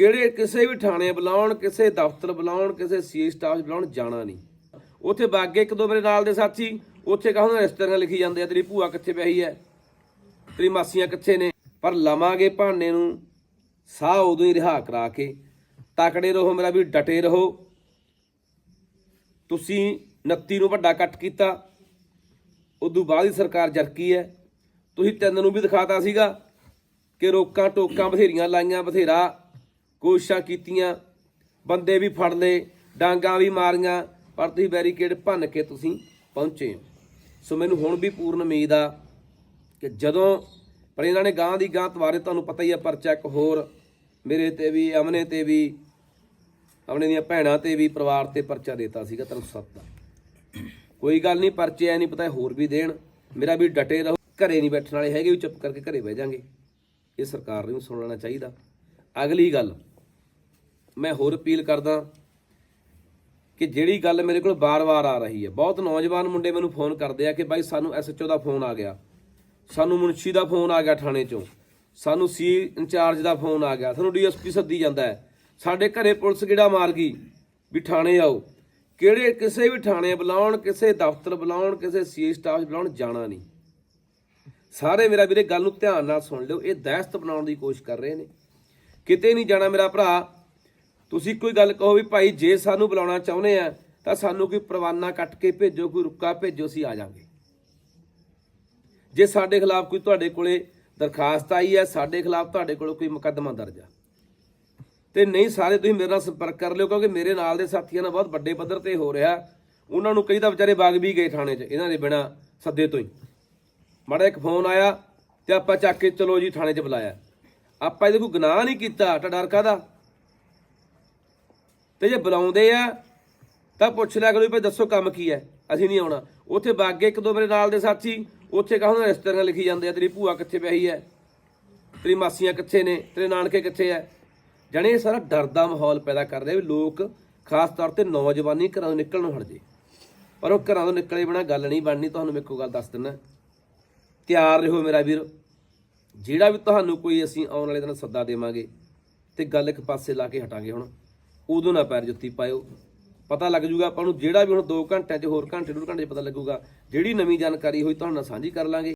ਕਿਹੜੇ ਕਿਸੇ ਵੀ ਥਾਣੇ ਬੁਲਾਉਣ, ਕਿਸੇ ਦਫ਼ਤਰ ਬੁਲਾਉਣ, ਕਿਸੇ ਸੀ ਸਟਾਫ ਬੁਲਾਉਣ ਜਾਣਾ ਨਹੀਂ। ਉੱਥੇ ਬਾਗੇ ਇੱਕ ਦੋ ਮੇਰੇ ਨਾਲ ਦੇ ਸਾਥੀ, ਉੱਥੇ ਕਹਾਂ ਰਿਸ਼ਤੇਦਾਰਾਂ ਲਿਖੀ ਜਾਂਦੇ ਆ, ਤੇਰੀ ਭੂਆ ਕਿੱਥੇ ਪਈ ਹੈ? ਤੇਰੀ ਮਾਸੀਆਂ ਕਿੱਥੇ ਨੇ? ਪਰ ਲਵਾਂਗੇ ਭਾਂਡੇ ਨੂੰ, ਸਾਹ ਉਦੋਂ ਹੀ ਰਿਹਾ ਕਰਾ ਕੇ। ਤਕੜੇ ਰਹੋ ਮੇਰਾ ਵੀ ਡਟੇ ਰਹੋ। ਤੁਸੀਂ 29 ਨੂੰ ਵੱਡਾ ਕੱਟ ਕੀਤਾ, ਉਦੋਂ ਬਾਅਦ ਹੀ ਸਰਕਾਰ ਜਰਕੀ ਹੈ। ਤੁਸੀਂ ਤਿੰਨ ਨੂੰ ਵੀ ਦਿਖਾਤਾ ਸੀਗਾ ਕਿ ਰੋਕਾਂ ਟੋਕਾਂ ਬਥੇਰੀਆਂ ਲਾਈਆਂ, ਬਥੇਰਾ ਕੋਸ਼ਿਸ਼ਾਂ ਕੀਤੀਆਂ, ਬੰਦੇ ਵੀ ਫੜ ਲਏ, ਡਾਂਗਾ ਵੀ ਮਾਰੀਆਂ, ਪਰ ਤੁਸੀਂ ਬੈਰੀਕੇਡ ਭੰਨ ਕੇ ਤੁਸੀਂ ਪਹੁੰਚੇ ਹੋ। ਸੋ ਮੈਨੂੰ ਹੁਣ ਵੀ ਪੂਰਨ ਉਮੀਦ ਆ ਕਿ ਜਦੋਂ ਪਰ ਇਹਨਾਂ ਨੇ ਗਾਂ ਦੀ ਗਾਂ ਤਵਾਰੇ, ਤੁਹਾਨੂੰ ਪਤਾ ਹੀ ਆ ਪਰਚਾ ਇੱਕ ਹੋਰ, ਮੇਰੇ ਤੇ ਵੀ, ਅਮਨੇ ਤੇ ਵੀ ਆਪਣੇ ਦੀਆਂ ਭੈਣਾਂ ਤੇ ਵੀ ਪਰਿਵਾਰ ਤੇ ਪਰਚਾ ਦਿੱਤਾ ਸੀਗਾ ਤੈਨੂੰ ਸੱਤ ਦਾ। ਕੋਈ ਗੱਲ ਨਹੀਂ, ਪਰਚੇ ਐ ਨਹੀਂ ਪਤਾ ਹੋਰ ਵੀ ਦੇਣ। ਮੇਰਾ ਵੀ ਡਟੇ ਰਹੋ, ਘਰੇ ਨਹੀਂ ਬੈਠਣ ਵਾਲੇ ਹੈਗੇ, ਵੀ ਚੁੱਪ ਕਰਕੇ ਘਰੇ ਬਹਿ ਜਾਾਂਗੇ। ਇਹ ਸਰਕਾਰ ਨੂੰ ਵੀ ਸੁਣ ਲੈਣਾ ਚਾਹੀਦਾ। ਅਗਲੀ ਗੱਲ ਮੈਂ ਹੋਰ ਅਪੀਲ ਕਰਦਾ ਕਿ ਜਿਹੜੀ ਗੱਲ ਮੇਰੇ ਕੋਲ ਬਾਰ-ਬਾਰ ਆ ਰਹੀ ਹੈ, ਬਹੁਤ ਨੌਜਵਾਨ ਮੁੰਡੇ ਮੈਨੂੰ ਫੋਨ ਕਰਦੇ ਆ ਕਿ ਬਾਈ ਸਾਨੂੰ ਐਸਐਚਓ ਦਾ ਫੋਨ ਆ ਗਿਆ, ਸਾਨੂੰ ਮੁਨਸ਼ੀ ਦਾ ਫੋਨ ਆ ਗਿਆ ਥਾਣੇ ਚੋਂ, ਸਾਨੂੰ ਸੀ ਇੰਚਾਰਜ ਦਾ ਫੋਨ ਆ ਗਿਆ, ਸਾਨੂੰ ਡੀਐਸਪੀ ਸੱਦੀ ਜਾਂਦਾ ਹੈ, ਸਾਡੇ ਘਰੇ ਪੁਲਿਸ ਕਿਹੜਾ ਮਾਰ ਗਈ ਵੀ ਥਾਣੇ ਆਓ, ਕਿਹੜੇ ਕਿਸੇ ਵੀ ਥਾਣੇ ਬੁਲਾਉਣ, ਕਿਸੇ ਦਫ਼ਤਰ ਬੁਲਾਉਣ, ਕਿਸੇ ਸੀ ਸਟਾਫ ਬੁਲਾਉਣ ਜਾਣਾ ਨਹੀਂ। ਸਾਰੇ ਮੇਰਾ ਵੀਰੇ ਗੱਲ ਨੂੰ ਧਿਆਨ ਨਾਲ ਸੁਣ ਲਿਓ, ਇਹ ਦਹਿਸ਼ਤ ਬਣਾਉਣ ਦੀ ਕੋਸ਼ਿਸ਼ ਕਰ ਰਹੇ ਨੇ। ਕਿਤੇ ਨਹੀਂ ਜਾਣਾ ਮੇਰਾ ਭਰਾ ਤੁਸੀਂ ਕੋਈ ਗੱਲ ਕਹੋ ਵੀ ਭਾਈ ਜੇ ਸਾਨੂੰ ਬੁਲਾਉਣਾ ਚਾਹੁੰਦੇ ਆ, ਤਾਂ ਸਾਨੂੰ ਕੋਈ ਪਰਵਾਨਾ ਕੱਟ ਕੇ ਭੇਜੋ, ਕੋਈ ਰੁੱਕਾ ਭੇਜੋ, ਅਸੀਂ ਆ ਜਾਾਂਗੇ। ਜੇ ਸਾਡੇ ਖਿਲਾਫ ਕੋਈ ਤੁਹਾਡੇ ਕੋਲੇ ਦਰਖਾਸਤ ਆਈ ਹੈ, ਸਾਡੇ ਖਿਲਾਫ ਤੁਹਾਡੇ ਕੋਲ ਕੋਈ ਮੁਕੱਦਮਾ ਦਰਜ ਆ। ਤੇ ਨਹੀਂ, ਸਾਰੇ ਤੁਸੀਂ ਮੇਰੇ ਨਾਲ ਸੰਪਰਕ ਕਰ ਲਿਓ, ਕਿਉਂਕਿ ਮੇਰੇ ਨਾਲ ਦੇ ਸਾਥੀਆਂ ਨਾਲ ਬਹੁਤ ਵੱਡੇ ਪੱਧਰ ਤੇ ਹੋ ਰਿਹਾ। ਉਹਨਾਂ ਨੂੰ ਕਈ ਤਾਂ ਵਿਚਾਰੇ ਬਾਗ ਵੀ ਗਏ ਥਾਣੇ 'ਚ, ਇਹਨਾਂ ਦੇ ਬਿਨਾ ਸੱਦੇ ਤੋਂ ਹੀ। ਮਾੜਾ ਇੱਕ ਫੋਨ ਆਇਆ ਤੇ ਆਪਾਂ ਚੱਕ ਕੇ ਚਲੋ ਜੀ ਥਾਣੇ 'ਚ ਬੁਲਾਇਆ। ਆਪਾਂ ਇਹਦੇ ਕੋਈ ਗੁਨਾਹ ਨਹੀਂ ਕੀਤਾ ਤਾਂ ਡਰ ਕਾਦਾ ਤੇ ਜੇ ਬੁਲਾਉਂਦੇ ਆ, ਤਾਂ ਪੁੱਛ ਲਿਆ ਕਰੋ ਵੀ ਭਾਈ ਦੱਸੋ ਕੰਮ ਕੀ ਹੈ? ਅਸੀਂ ਨਹੀਂ ਆਉਣਾ। ਉੱਥੇ ਬਾਗੇ ਇੱਕ ਦੋ ਮੇਰੇ ਨਾਲ ਦੇ ਸਾਥੀ, ਉੱਥੇ ਕਹਾਂ ਰਿਸ਼ਤੇਦਾਰਾਂ ਲਿਖੀ ਜਾਂਦੇ ਆ, ਤੇਰੀ ਭੂਆ ਕਿੱਥੇ ਪਈ ਹੈ? ਤੇਰੀ ਮਾਸੀਆਂ ਕਿੱਥੇ ਨੇ? ਤੇਰੇ ਨਾਨਕੇ ਕਿੱਥੇ ਹੈ? ਜਾਣੀ ਇਹ ਸਾਰਾ ਡਰ ਦਾ ਮਾਹੌਲ ਪੈਦਾ ਕਰ ਰਿਹਾ ਵੀ ਲੋਕ ਖਾਸ ਤੌਰ ਤੇ ਨੌਜਵਾਨੀ ਘਰਾਂ ਤੋਂ ਨਿਕਲਣ ਨੂੰ ਹਟ ਜੇ ਪਰ ਉਹ ਘਰਾਂ ਤੋਂ ਨਿਕਲੇ ਬਿਨਾ ਗੱਲ ਨਹੀਂ ਬਣਨੀ, ਤੁਹਾਨੂੰ ਮੈਂ ਇੱਕੋ ਗੱਲ ਦੱਸ ਦਿੰਦਾ। ਤਿਆਰ ਰਹੋ ਮੇਰਾ ਵੀਰ। ਜਿਹੜਾ ਵੀ ਤੁਹਾਨੂੰ ਕੋਈ ਅਸੀਂ ਆਉਣ ਵਾਲੇ ਦਿਨ ਸੱਦਾ ਦੇਵਾਂਗੇ, ਤੇ ਗੱਲ ਇੱਕ ਪਾਸੇ ਲਾ ਕੇ ਹਟਾਂਗੇ ਹੁਣ। ਉਦੋਂ ਨਾ ਪੈਰ ਜੁੱਤੀ ਪਾਇਓ। ਪਤਾ ਲੱਗ ਜੂਗਾ ਆਪਾਂ ਨੂੰ ਜਿਹੜਾ ਵੀ ਹੁਣ 2 ਘੰਟਿਆਂ 'ਚ, ਹੋਰ ਘੰਟੇ, ਡੂਢ ਘੰਟੇ 'ਚ ਪਤਾ ਲੱਗੂਗਾ। ਜਿਹੜੀ ਨਵੀਂ ਜਾਣਕਾਰੀ ਹੋਈ, ਤੁਹਾਨੂੰ ਨਾਲ ਸਾਂਝੀ ਕਰ ਲਾਂਗੇ।